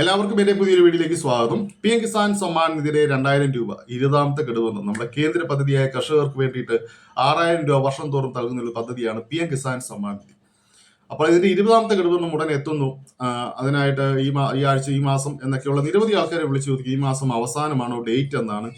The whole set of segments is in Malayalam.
എല്ലാവർക്കും എന്റെ പുതിയൊരു വീഡിയോയിലേക്ക് സ്വാഗതം. പി എം കിസാൻ സമ്മാൻ നിധിയിലെ രണ്ടായിരം രൂപ ഇരുപതാമത്തെ ഗഡുവെന്ന് നമ്മുടെ കേന്ദ്ര പദ്ധതിയായ കർഷകർക്ക് വേണ്ടിയിട്ട് ആറായിരം രൂപ വർഷം തോറും നൽകുന്ന പദ്ധതിയാണ് പി എം കിസാൻ സമ്മാൻ നിധി അപ്പോൾ ഇതിന്റെ ഇരുപതാമത്തെ ഗഡുവെന്ന് ഉടൻ എത്തുന്നു. അതിനായിട്ട് ഈ ഈ ആഴ്ച ഈ മാസം എന്നൊക്കെയുള്ള നിരവധി ആൾക്കാരെ വിളിച്ചു ഈ മാസം അവസാനമാണോ ഡേറ്റ് എന്നാണ്.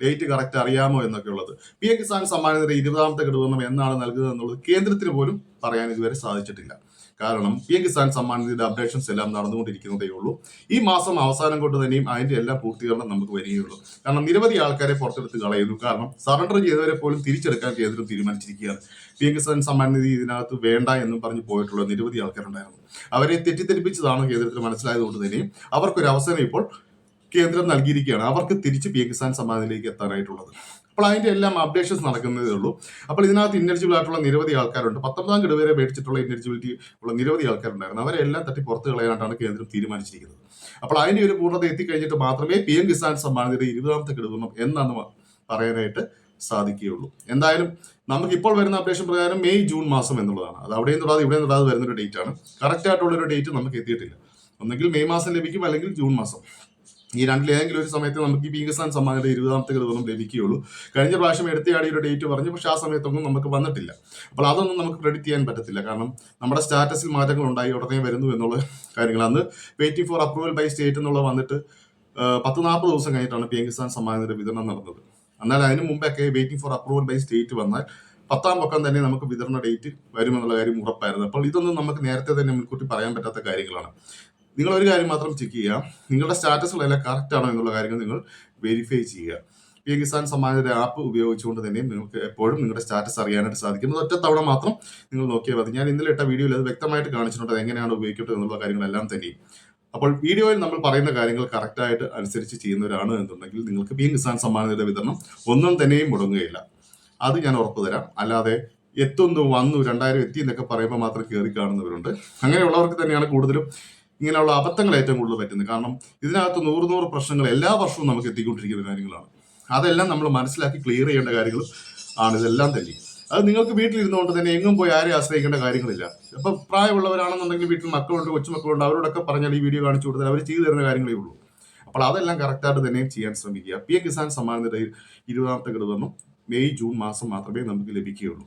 ഡേറ്റ് കറക്റ്റ് അറിയാമോ എന്നൊക്കെ ഉള്ളത്. പി എ കിസാൻ സമ്മാനത്തിന്റെ ഇരുപതാമത്തെ ഘടകം എന്നാണ് നൽകുന്നത് എന്നുള്ളത് കേന്ദ്രത്തിന് പോലും പറയാൻ ഇതുവരെ സാധിച്ചിട്ടില്ല. കാരണം പി എം കിസാൻ നിധിയുടെ അപ്ഡേഷൻസ് എല്ലാം നടന്നുകൊണ്ടിരിക്കുന്നതേ ഉള്ളൂ. ഈ മാസം അവസാനം കൊണ്ട് തന്നെയും അതിന്റെ എല്ലാ പൂർത്തീകരണം നമുക്ക് വരികയുള്ളൂ. കാരണം നിരവധി ആൾക്കാരെ പുറത്തെടുത്ത് കളയുന്നു. കാരണം സറണ്ടർ ചെയ്തവരെ പോലും തിരിച്ചെടുക്കാൻ കേന്ദ്രം തീരുമാനിച്ചിരിക്കുകയാണ്. പി എം കിസാൻ സമ്മാൻ നിധി ഇതിനകത്ത് വേണ്ട എന്നും പറഞ്ഞ് പോയിട്ടുള്ള നിരവധി ആൾക്കാരുണ്ടായിരുന്നു. അവരെ തെറ്റിദ്ധരിപ്പിച്ചതാണ് കേന്ദ്രത്തിന് മനസ്സിലായതുകൊണ്ട് തന്നെയും അവർക്കൊരു അവസരം ഇപ്പോൾ കേന്ദ്രം നൽകിയിരിക്കുകയാണ്. അവർക്ക് തിരിച്ച് പി എം കിസാൻ സമ്മാനത്തിലേക്ക് എത്താനായിട്ടുള്ളത്. അപ്പോൾ അതിന്റെ എല്ലാം അപ്ഡേഷൻസ് നടക്കുന്നതേ ഉള്ളൂ. അപ്പോൾ ഇതിനകത്ത് ഇന്നലിജിബിൾ ആയിട്ടുള്ള നിരവധി ആൾക്കാരുണ്ട്. പത്തൊമ്പതാം ഗഡു വരെ മേടിച്ചിട്ടുള്ള ഇന്നലിജിബിലിറ്റി ഉള്ള നിരവധി ആൾക്കാരുണ്ടായിരുന്നു. അവരെല്ലാം തട്ടി പുറത്ത് കളയാനായിട്ടാണ് കേന്ദ്രം തീരുമാനിച്ചിരിക്കുന്നത്. അപ്പോൾ അതിന്റെ ഒരു പൂർണത എത്തിക്കഴിഞ്ഞിട്ട് മാത്രമേ പി എം കിസാൻ സമ്മാനത്തിന്റെ ഇരുപതാമത്തെ ഗഡുവെന്നും എന്നാണ് പറയാനായിട്ട് സാധിക്കുകയുള്ളൂ. എന്തായാലും നമുക്ക് ഇപ്പോൾ വരുന്ന അപ്ഡേഷൻ പ്രകാരം മെയ് ജൂൺ മാസം എന്നുള്ളതാണ്. അത് അവിടെയും തൊടാതെ ഇവിടെയും തൊടാതെ വരുന്നൊരു ഡേറ്റ് ആണ്. കറക്റ്റ് ആയിട്ടുള്ളൊരു ഡേറ്റ് നമുക്ക് എത്തിയിട്ടില്ല. ഒന്നെങ്കിൽ മെയ് മാസം ലഭിക്കും അല്ലെങ്കിൽ ജൂൺ മാസം. ഈ രണ്ടിലേതെങ്കിലും ഒരു സമയത്ത് നമുക്ക് ഈ പി സമ്മാനയുടെ ഇരുപതാമത്തെ ഗഡുവൊന്നും ലഭിക്കുകയുള്ളൂ കഴിഞ്ഞ പ്രാവശ്യം എടുത്തയാടി ഒരു ഡേറ്റ് പറഞ്ഞു പക്ഷെ ആ സമയത്തൊന്നും നമുക്ക് വന്നിട്ടില്ല അപ്പോൾ അതൊന്നും നമുക്ക് പ്രെഡിക്റ്റ് ചെയ്യാൻ പറ്റത്തില്ല കാരണം നമ്മുടെ സ്റ്റാറ്റസിൽ മാറ്റങ്ങൾ ഉണ്ടായി ഉടനെ വരുന്നു എന്നുള്ള കാര്യങ്ങൾ അന്ന് waiting for approval by state എന്നുള്ള വന്നിട്ട് പത്ത് നാൽപ്പത് ദിവസം കഴിഞ്ഞിട്ടാണ് പി കിസാൻ സമ്മാനത്തിന്റെ വിതരണം നടന്നത് എന്നാൽ അതിന് മുമ്പൊക്കെ waiting for approval by state വന്നാൽ പത്താം പക്കം തന്നെ നമുക്ക് വിതരണ ഡേറ്റ് വരുമെന്നുള്ള കാര്യം ഉറപ്പായിരുന്നു അപ്പോൾ ഇതൊന്നും നമുക്ക് നേരത്തെ തന്നെ മുൻകൂട്ടി പറയാൻ പറ്റാത്ത കാര്യങ്ങളാണ് നിങ്ങൾ ഒരു കാര്യം മാത്രം ചെക്ക് ചെയ്യുക. നിങ്ങളുടെ സ്റ്റാറ്റസുകളെല്ലാം കറക്റ്റ് ആണോ എന്നുള്ള കാര്യങ്ങൾ നിങ്ങൾ വെരിഫൈ ചെയ്യുക. പി എം കിസാൻ സമ്മാനയുടെ ആപ്പ് ഉപയോഗിച്ചുകൊണ്ട് തന്നെ നിങ്ങൾക്ക് എപ്പോഴും നിങ്ങളുടെ സ്റ്റാറ്റസ് അറിയാനായിട്ട് സാധിക്കും. ഒറ്റ തവണ മാത്രം നിങ്ങൾ നോക്കിയാൽ മതി. ഞാൻ ഇന്നലെ ഇട്ട വീഡിയോയിൽ അത് വ്യക്തമായിട്ട് കാണിച്ചിട്ടുണ്ട് എങ്ങനെയാണ് ഉപയോഗിക്കേണ്ടത് എന്നുള്ള കാര്യങ്ങളെല്ലാം തന്നെയും അപ്പോൾ വീഡിയോയിൽ നമ്മൾ പറയുന്ന കാര്യങ്ങൾ കറക്റ്റായിട്ട് അനുസരിച്ച് ചെയ്യുന്നവരാണ് എന്നുണ്ടെങ്കിൽ നിങ്ങൾക്ക് പി എം കിസാൻ സമ്മാനയുടെ വിതരണം ഒന്നും തന്നെയും മുടങ്ങുകയില്ല. അത് ഞാൻ ഉറപ്പു തരാം. അല്ലാതെ എത്തുന്നു വന്നു രണ്ടായിരം എത്തി എന്നൊക്കെ പറയുമ്പോൾ മാത്രം കയറി കാണുന്നവരുണ്ട്. അങ്ങനെയുള്ളവർക്ക് തന്നെയാണ് കൂടുതലും ഇങ്ങനെയുള്ള അബദ്ധങ്ങൾ ഏറ്റവും കൂടുതൽ പറ്റുന്നത്. കാരണം ഇതിനകത്ത് നൂറ് നൂറ് പ്രശ്നങ്ങൾ എല്ലാ വർഷവും നമുക്ക് എത്തിക്കൊണ്ടിരിക്കുന്ന കാര്യങ്ങളാണ്. അതെല്ലാം നമ്മൾ മനസ്സിലാക്കി ക്ലിയർ ചെയ്യേണ്ട കാര്യങ്ങൾ ആണ്. ഇതെല്ലാം തന്നെ. അത് നിങ്ങൾക്ക് വീട്ടിലിരുന്നുകൊണ്ട് തന്നെ എങ്ങും പോയി ആരെയും ആശ്രയിക്കേണ്ട കാര്യങ്ങളില്ല. ഇപ്പൊ പ്രായമുള്ളവരാണെന്നുണ്ടെങ്കിൽ വീട്ടിൽ മക്കളുണ്ട് കൊച്ചുമക്കളുണ്ട് അവരോടൊക്കെ പറഞ്ഞാൽ ഈ വീഡിയോ കാണിച്ചു കൊടുത്താൽ അവർ ചെയ്തു തരുന്ന കാര്യങ്ങളേ ഉള്ളൂ. അപ്പോൾ അതെല്ലാം കറക്റ്റായിട്ട് തന്നെ ചെയ്യാൻ ശ്രമിക്കുക. പി എം കിസാൻ സമ്മാൻ നിരയിൽ ഇരുപതാമത്തെ ഗഡുവെന്നും മെയ് ജൂൺ മാസം മാത്രമേ നമുക്ക് ലഭിക്കുകയുള്ളൂ.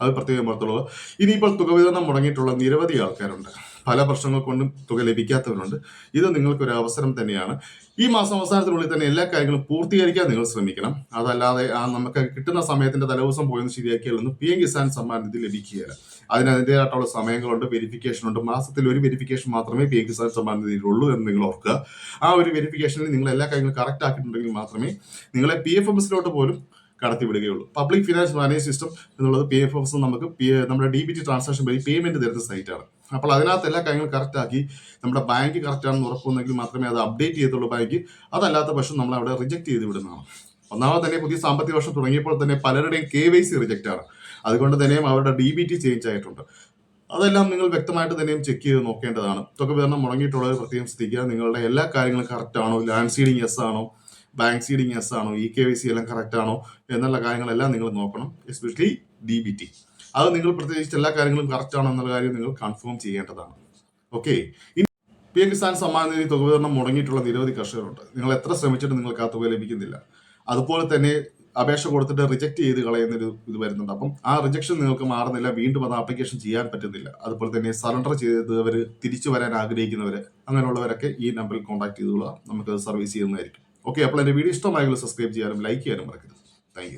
അത് പ്രത്യേകം ഓർത്തുള്ളത് ഇനിയിപ്പോൾ തുക വിതരണം മുടങ്ങിയിട്ടുള്ള നിരവധി ആൾക്കാരുണ്ട്. പല പ്രശ്നങ്ങൾ കൊണ്ടും തുക ലഭിക്കാത്തവരുണ്ട്. ഇത് നിങ്ങൾക്ക് ഒരു അവസരം തന്നെയാണ്. ഈ മാസം അവസാനത്തിനുള്ളിൽ തന്നെ എല്ലാ കാര്യങ്ങളും പൂർത്തീകരിക്കാൻ നിങ്ങൾ ശ്രമിക്കണം. അതല്ലാതെ ആ നമുക്ക് കിട്ടുന്ന സമയത്തിന്റെ തലേദിവസം പോയെന്ന് ശരിയാക്കിയാലൊന്നും പി എം കിസാൻ സമ്മാൻ നിധി ലഭിക്കുകയില്ല. അതിന് അതിന്റെതായിട്ടുള്ള സമയങ്ങളുണ്ട് വെരിഫിക്കേഷൻ ഉണ്ട്. മാസത്തിൽ ഒരു വെരിഫിക്കേഷൻ മാത്രമേ പി എം കിസാൻ സമ്മാൻ നിധിയിലുള്ളൂ എന്ന് നിങ്ങൾ ഓർക്കുക. ആ ഒരു വെരിഫിക്കേഷനിൽ നിങ്ങൾ എല്ലാ കാര്യങ്ങളും കറക്റ്റ് ആക്കിയിട്ടുണ്ടെങ്കിൽ മാത്രമേ നിങ്ങളെ പി എഫ് എം എസിലോട്ട് പോലും കടത്തി വിടുകയുള്ളൂ. പബ്ലിക് ഫിനാൻസ് മാനേജ് സിസ്റ്റം എന്നുള്ളത് പി എഫ് എസ് നമുക്ക് നമ്മുടെ ഡി ബി ടി ട്രാൻസാക്ഷൻ വഴി പേയ്മെന്റ് തരുന്ന സൈറ്റാണ് അപ്പോൾ അതിനകത്ത് എല്ലാ കാര്യങ്ങളും കറക്റ്റാക്കി നമ്മുടെ ബാങ്ക് കറക്റ്റ് ആണെന്ന് ഉറപ്പുണ്ടെങ്കിൽ മാത്രമേ അത് അപ്ഡേറ്റ് ചെയ്തുള്ളൂ ബാങ്ക് അതല്ലാത്ത പക്ഷം നമ്മൾ അവിടെ റിജക്ട് ചെയ്ത് വിടുന്നതാണ്. ഒന്നാമത് തന്നെ പുതിയ സാമ്പത്തിക വർഷം തുടങ്ങിയപ്പോൾ തന്നെ പലരുടെയും കെ വൈ സി റിജക്റ്റ് ആണ്. അതുകൊണ്ട് തന്നെയും അവരുടെ ഡി ബി ടി ചേഞ്ച് ആയിട്ടുണ്ട്. അതെല്ലാം നിങ്ങൾ വ്യക്തമായിട്ട് തന്നെയും ചെക്ക് ചെയ്ത് നോക്കേണ്ടതാണ്. തുക വിതരണം മുടങ്ങിയിട്ടുള്ളത് പ്രത്യേകം ശ്രദ്ധിക്കുക. നിങ്ങളുടെ എല്ലാ കാര്യങ്ങളും കറക്റ്റ് ആണോ? ലാൻഡ് സീഡിങ് എസ് ആണോ? ബാങ്ക് സീഡിങ് എസ് ആണോ? ഇ കെ വൈ സി എല്ലാം കറക്റ്റ് ആണോ? എന്നുള്ള കാര്യങ്ങളെല്ലാം നിങ്ങൾ നോക്കണം എസ്പെഷ്യലി ഡി ബി ടി അത് നിങ്ങൾ പ്രത്യേകിച്ച് എല്ലാ കാര്യങ്ങളും കറക്റ്റ് ആണോ എന്നുള്ള കാര്യം നിങ്ങൾ കൺഫേം ചെയ്യേണ്ടതാണ്. ഓക്കെ ഇനി പി എം കിസാൻ സമ്മാന നിധി തുക വിതരണം മുടങ്ങിയിട്ടുള്ള നിരവധി കർഷകരുണ്ട്. നിങ്ങൾ എത്ര ശ്രമിച്ചിട്ടും നിങ്ങൾക്ക് ആ തുക ലഭിക്കുന്നില്ല. അതുപോലെ തന്നെ അപേക്ഷ കൊടുത്തിട്ട് റിജക്ട് ചെയ്ത് കളയുന്നൊരു ഇത് വരുന്നുണ്ട്. അപ്പം ആ റിജക്ഷൻ നിങ്ങൾക്ക് മാറുന്നില്ല. വീണ്ടും അത് ആപ്ലിക്കേഷൻ ചെയ്യാൻ പറ്റുന്നില്ല. അതുപോലെ തന്നെ സറണ്ടർ ചെയ്തവർ തിരിച്ചു വരാൻ ആഗ്രഹിക്കുന്നവർ അങ്ങനെയുള്ളവരൊക്കെ ഈ നമ്പറിൽ കോൺടാക്ട് ചെയ്തുകൊള്ളുക. നമുക്ക് സർവീസ് ചെയ്യുന്നതായിരിക്കും. ഓക്കെ അപ്പോൾ എന്റെ വീഡിയോ ഇഷ്ടമായെങ്കിൽ സബ്സ്ക്രൈബ് ചെയ്യാനും ലൈക്ക് ചെയ്യാനും മറക്കരുത്. താങ്ക്